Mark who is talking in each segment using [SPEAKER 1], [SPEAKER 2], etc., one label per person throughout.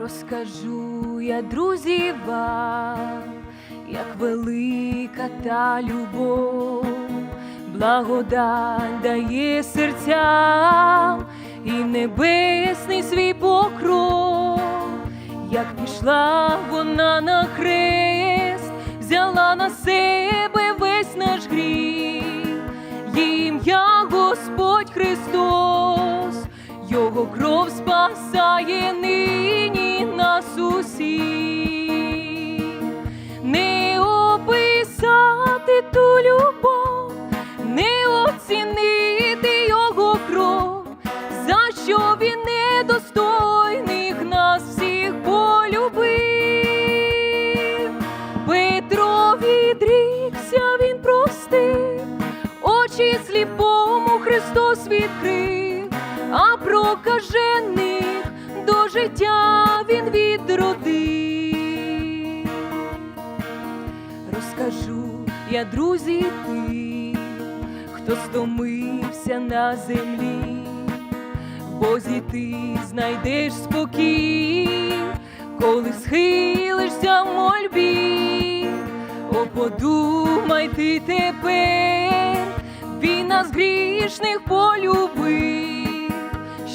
[SPEAKER 1] Розкажу я друзі вам, як велика та любов, благодать дає серцям і небесний свій покров, як пішла вона на хрест, взяла на себе весь наш гріх, Її ім'я Господь Христос, Його кров спасає нині очі сліпому Христос відкрив, а прокажених до життя він відродив. Розкажу я, друзі, ти, хто стомився на землі, Бозі ти знайдеш спокій, коли схилишся в мольбі, подумай ти тепер, нас грішних полюбив,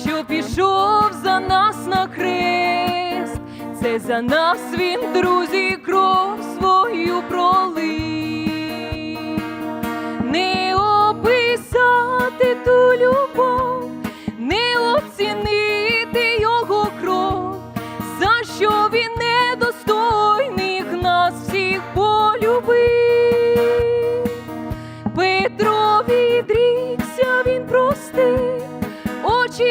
[SPEAKER 1] що пішов за нас на хрест, це за нас він, друзі, кров свою пролив.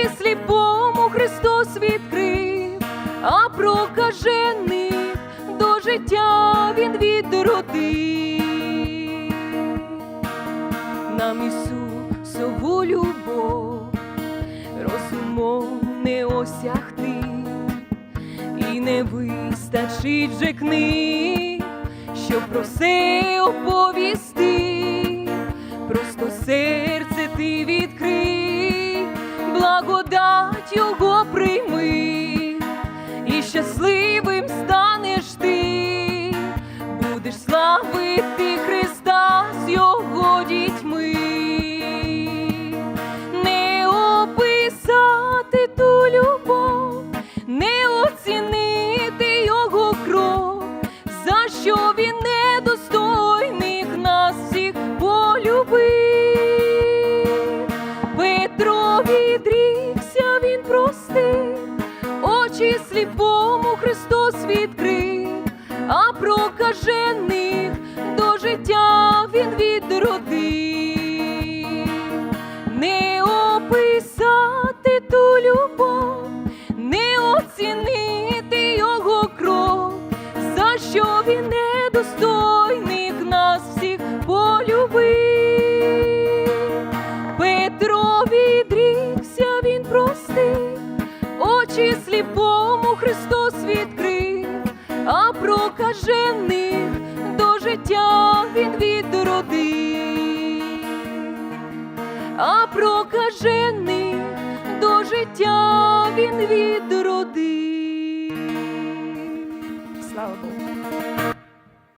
[SPEAKER 1] Очі сліпому Христос відкрив, а прокажених до життя він відродив. Нам Ісусову любов розумом не осягти, і не вистачить вже книг, щоб про все оповісти, просто серце ти відкрий, благодать його прийми, і щасливим станеш Петро відрікся, він простив, очі сліпому Христос відкрив, а прокажених до життя він відродив. Не описати ту любов, не оцінити його кров, за що він недостойних прокажених до життя він відродив. Слава Богу.